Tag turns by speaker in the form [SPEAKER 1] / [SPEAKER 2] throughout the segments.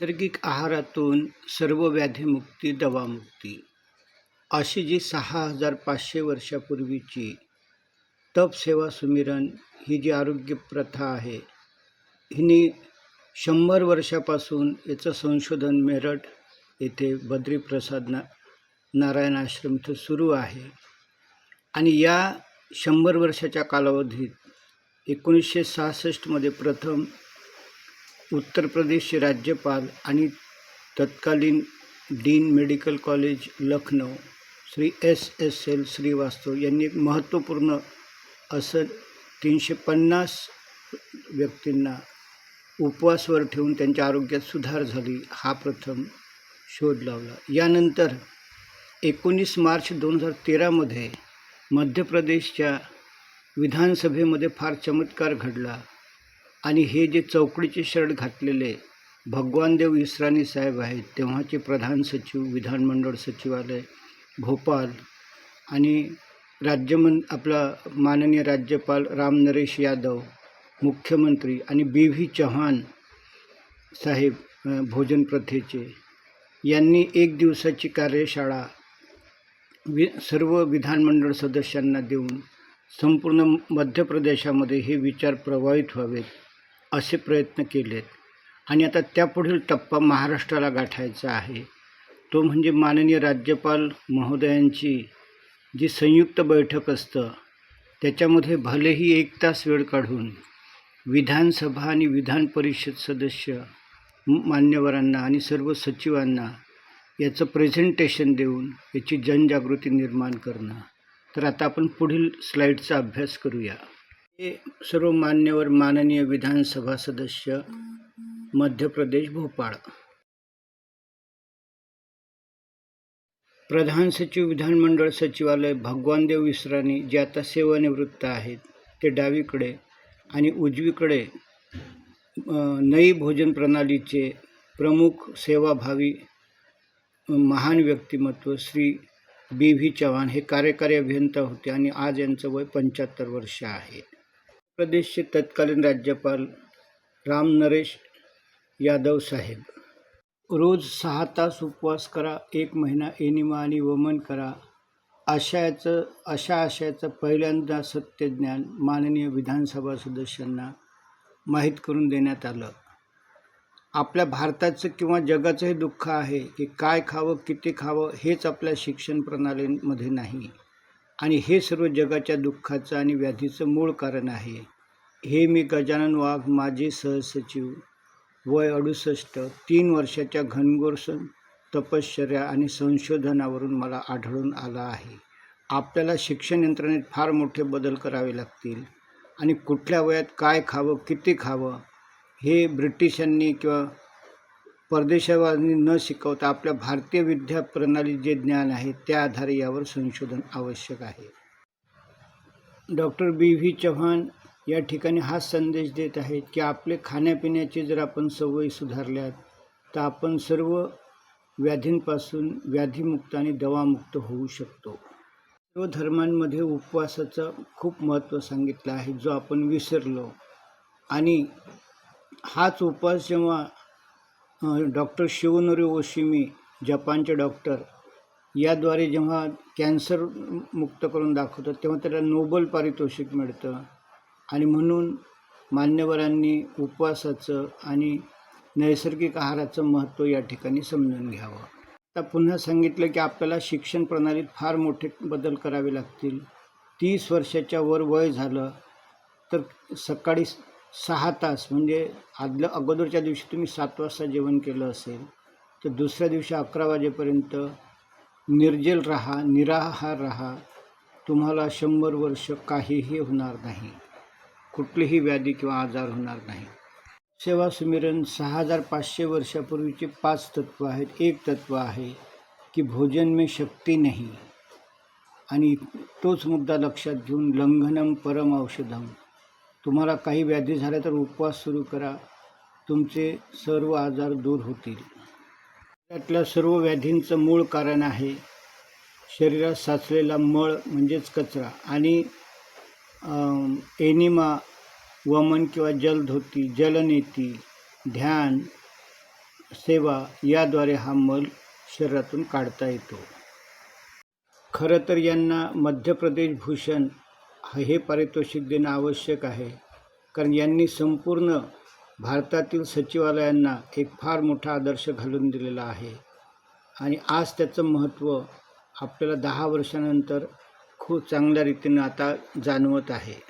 [SPEAKER 1] नैसर्गिक आहारातून सर्व व्याधीमुक्ती दवामुक्ती. अशी जी सहा हजार पाचशे वर्षापूर्वीची तप सेवा सुमिरन ही जी आरोग्य प्रथा आहे हिने शंभर वर्षापासून याचं संशोधन मेरठ येथे बद्रीप्रसाद ना नारायण आश्रम इथं सुरू आहे. आणि या शंभर वर्षाच्या कालावधीत एकोणीसशे सहासष्टमध्ये प्रथम उत्तर प्रदेशचे राज्यपाल आणि तत्कालीन dean medical college Lucknow Shri S S L Srivastava यांनी एक महत्त्वपूर्ण असं तीनशे पन्नास व्यक्तींना उपवासवर ठेवून त्यांच्या आरोग्यात सुधार झाली हा प्रथम शोध लावला. यानंतर एकोणीस मार्च दोन हजार तेरामध्ये मध्य प्रदेशच्या विधानसभेमध्ये फार चमत्कार घडला. आणि हे जे चौकडीचे शर्ट घातलेले भगवानदेव इसराणी साहेब आहेत तेव्हाचे प्रधान सचिव विधानमंडळ सचिवालय भोपाल आणि राज्यमं आपला माननीय राज्यपाल राम नरेश यादव मुख्यमंत्री आणि बी व्ही चव्हाण साहेब भोजन प्रथेचे. यांनी एक दिवसाची कार्यशाळा वि सर्व विधानमंडळ सदस्यांना देऊन संपूर्ण मध्य प्रदेशामध्ये हे विचार प्रभावित व्हावेत. असे प्रयत्न केलेत. आणि आता त्यापुढील टप्पा महाराष्ट्राला गाठायचा आहे. तो म्हणजे माननीय राज्यपाल महोदयांची जी संयुक्त बैठक असतं त्याच्यामध्ये भलेही एक तास वेळ काढून विधानसभा आणि विधान परिषद सदस्य मान्यवरांना आणि सर्व सचिवांना याचं प्रेझेंटेशन देऊन याची जनजागृती निर्माण करणं. तर आता आपण पुढील स्लाईडचा अभ्यास करूया. सर्व मान्यवर माननीय विधानसभा सदस्य मध्य प्रदेश भोपाळ. प्रधान सचिव विधानमंडळ सचिवालय भगवानदेव विसरानी जे आता सेवानिवृत्त आहेत ते डावीकडे आणि उजवीकडे नई भोजन प्रणालीचे प्रमुख सेवाभावी महान व्यक्तिमत्व श्री बी व्ही चव्हाण हे कार्यकारी अभियंता होते आणि आज यांचं वय पंच्याहत्तर वर्ष आहे. प्रदेशचे तत्कालीन राज्यपाल राम नरेश यादव साहेब. रोज सहा तास उपवास करा एक महिना एनिमा आणि वमन करा. आशयाचं अशा आशयाचं पहिल्यांदा सत्यज्ञान माननीय विधानसभा सदस्यांना माहीत करून देण्यात आलं. आपल्या भारताचं किंवा जगाचं हे दुःख आहे की काय खावं किती खावं हेच आपल्या शिक्षण प्रणालीमध्ये नाही. आणि हे सर्व जगाच्या दुःखाचं आणि व्याधीचं मूळ कारण आहे. हे मी गजानन वाघ माजी सहसचिव वय अडुसष्ट तीन वर्षाच्या घनघोर तपश्चर्या आणि संशोधनावरून मला आढळून आलं आहे. आपल्याला शिक्षण यंत्रणेत फार मोठे बदल करावे लागतील. आणि कुठल्या वयात काय खावं किती खावं हे ब्रिटिशांनी किंवा परदेशावाल्यांनी न शिकवता आपल्या भारतीय विद्या प्रणाली जे ज्ञान आहे त्या आधारे यावर संशोधन आवश्यक आहे. डॉक्टर बी. व्ही. चव्हाण या ठिकाणी हा संदेश देत आहेत की आपले खाण्यापिण्याचे जर आपण सवयी सुधारल्यात तर आपण सर्व व्याधींपासून व्याधीमुक्त आणि दवामुक्त होऊ शकतो. सर्व धर्मांमध्ये उपवासाचं खूप महत्त्व सांगितलं आहे जो आपण विसरलो. आणि हाच उपवास जेव्हा डॉक्टर शिवनोरी ओशिमी जपानचे डॉक्टर याद्वारे जेव्हा कॅन्सर मुक्त करून दाखवतात तेव्हा त्याला नोबल पारितोषिक मिळतं. आणि म्हणून मान्यवरांनी उपवासाचं आणि नैसर्गिक आहाराचं महत्त्व या ठिकाणी समजून घ्यावं. आता पुन्हा सांगितलं की आपल्याला शिक्षण प्रणालीत फार मोठे बदल करावे लागतील. तीस वर्षाच्या वर वय झालं तर सकाळी सहा तास म्हणजे आदल्या अगोदरच्या दिवशी तुम्ही सात वाजता जेवण केलं असेल तर दुसऱ्या दिवशी अकरा वाजेपर्यंत निर्जल राहा निराहार राहा. तुम्हाला शंभर वर्ष काहीही होणार नाही. कुठलीही व्याधी किंवा आजार होणार नाही. सेवा सुमिरन सहा हजार पाचशे वर्षापूर्वीचे पाच तत्त्व आहेत. एक तत्त्व आहे की भोजन में शक्ती नाही. आणि तोच मुद्दा लक्षात घेऊन लंघनम परम औषधम. तुम्हाला काही व्याधी झाल्या तर उपवास सुरू करा. तुमचे सर्व आजार दूर होतील. त्यातल्या सर्व व्याधींचं मूळ कारण आहे शरीरात साचलेला मळ म्हणजेच कचरा आणि एनिमा वमन किंवा जलधोती जलनेती ध्यान सेवा याद्वारे हा मल शरीरातून काढता येतो. खरं तर यांना मध्य प्रदेश भूषण हे पारितोषिक देणं आवश्यक आहे. कारण यांनी संपूर्ण भारतातील सचिवालयांना एक फार मोठा आदर्श घालून दिलेला आहे. आणि आज त्याचं महत्त्व आपल्याला दहा वर्षानंतर खूप चांगल्या रीतीनं आता जाणवत आहे.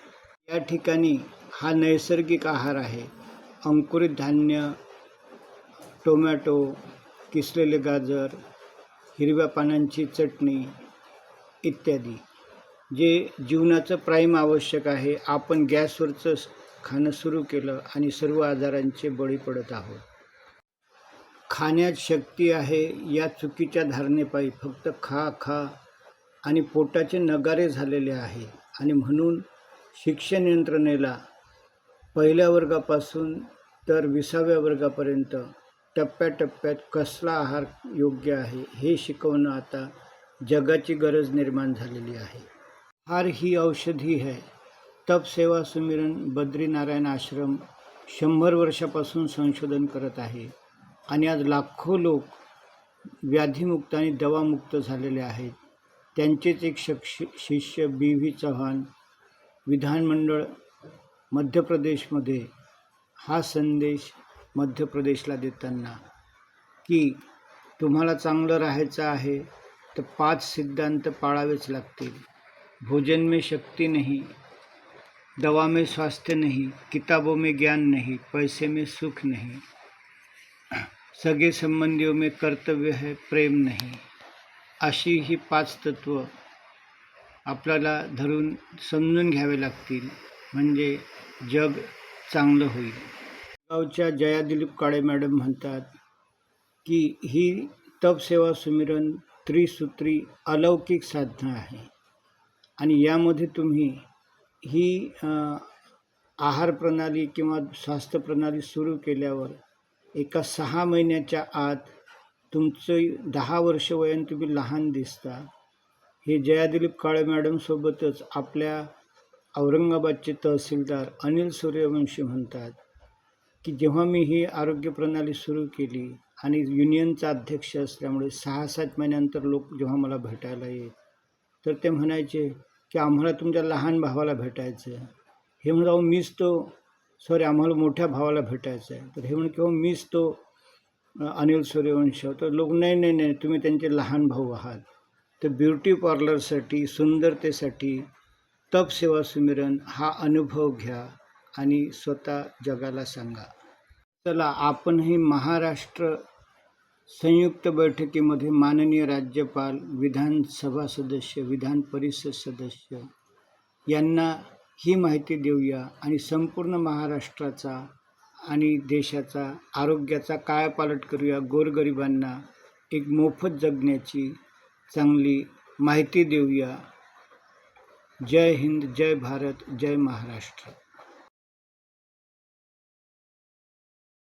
[SPEAKER 1] या ठिकाणी हा नैसर्गिक आहार आहे. अंकुरित धान्य टोमॅटो किसलेले गाजर हिरव्या पानांची चटणी इत्यादी. जे जीवनाचं प्राईम आवश्यक आहे आपण गॅसवरचं खाणं सुरू केलं आणि सर्व आजारांचे बळी पडत आहोत. खाण्यात शक्ती आहे या चुकीच्या धारणेपायी फक्त खा खा आणि पोटाचे नगारे झालेले आहे आणि म्हणून शिक्षण यंत्रणेला पहिल्या वर्गापासून तर विसाव्या वर्गापर्यंत टप्प्याटप्प्यात कसला आहार योग्य आहे हे शिकवणं आता जगाची गरज निर्माण झालेली आहे. हार ही औषधी आहे तप सेवा सुमिरन बद्रीनारायण आश्रम शंभर वर्षापासून संशोधन करत आहे आणि आज लाखो लोक व्याधीमुक्त आणि दवामुक्त झालेले आहेत. त्यांचेच एक शक्ष शिष्य बी व्ही चव्हाण विधानमंडळ मध्य प्रदेशमध्ये हा संदेश मध्य प्रदेशला देताना की तुम्हाला चांगलं राहायचं आहे तर पाच सिद्धांत पाळावेच लागतील. भोजन में शक्ति नहीं दवा में स्वास्थ्य नहीं किताबों में ज्ञान नहीं पैसे में सुख नहीं सगे संबंधियों में कर्तव्य है प्रेम नहीं। अशी ही पाच तत्व आपल्याला धरून समजून घ्यावे लागतील म्हणजे जग चांगलं होईल. गावच्या जया दिलीप काळे मॅडम म्हणतात की ही तपसेवा सुमिरन त्रिसूत्री अलौकिक साधना आहे. आणि यामध्ये तुम्ही ही आहार प्रणाली किंवा स्वास्थ्य प्रणाली सुरू केल्यावर एका सहा महिन्याच्या आत तुमचं दहा वर्ष वयन तुम्ही लहान दिसता. हे जयादिलीप काळे मॅडमसोबतच आपल्या औरंगाबादचे तहसीलदार अनिल सूर्यवंशी म्हणतात की जेव्हा मी ही आरोग्य प्रणाली सुरू केली आणि युनियनचा अध्यक्ष असल्यामुळे सहा सात महिन्यानंतर लोक जेव्हा मला भेटायला येत तर ते म्हणायचे की आम्हाला तुमच्या लहान भावाला भेटायचं आहे. हे म्हणजे अहो मीच तो सॉरी आम्हाला मोठ्या भावाला भेटायचं आहे. तर हे म्हणे किंवा मीच तो अनिल सूर्यवंश. तर लोक नाही नाही नाही तुम्ही त्यांचे लहान भाऊ आहात. तर ब्युटी पार्लरसाठी सुंदरतेसाठी तप सेवा सुमिरन हा अनुभव घ्या आणि स्वतः जगाला सांगा. चला आपणही महाराष्ट्र संयुक्त बैठकीमध्ये माननीय राज्यपाल विधानसभा सदस्य विधान परिषद सदस्य यांना ही माहिती देऊया आणि संपूर्ण महाराष्ट्राचा आणि देशाचा आरोग्याचा कायापालट करूया. गोरगरिबांना एक मोफत जगण्याची चांगली माहिती देऊया. जय हिंद जय भारत जय महाराष्ट्र.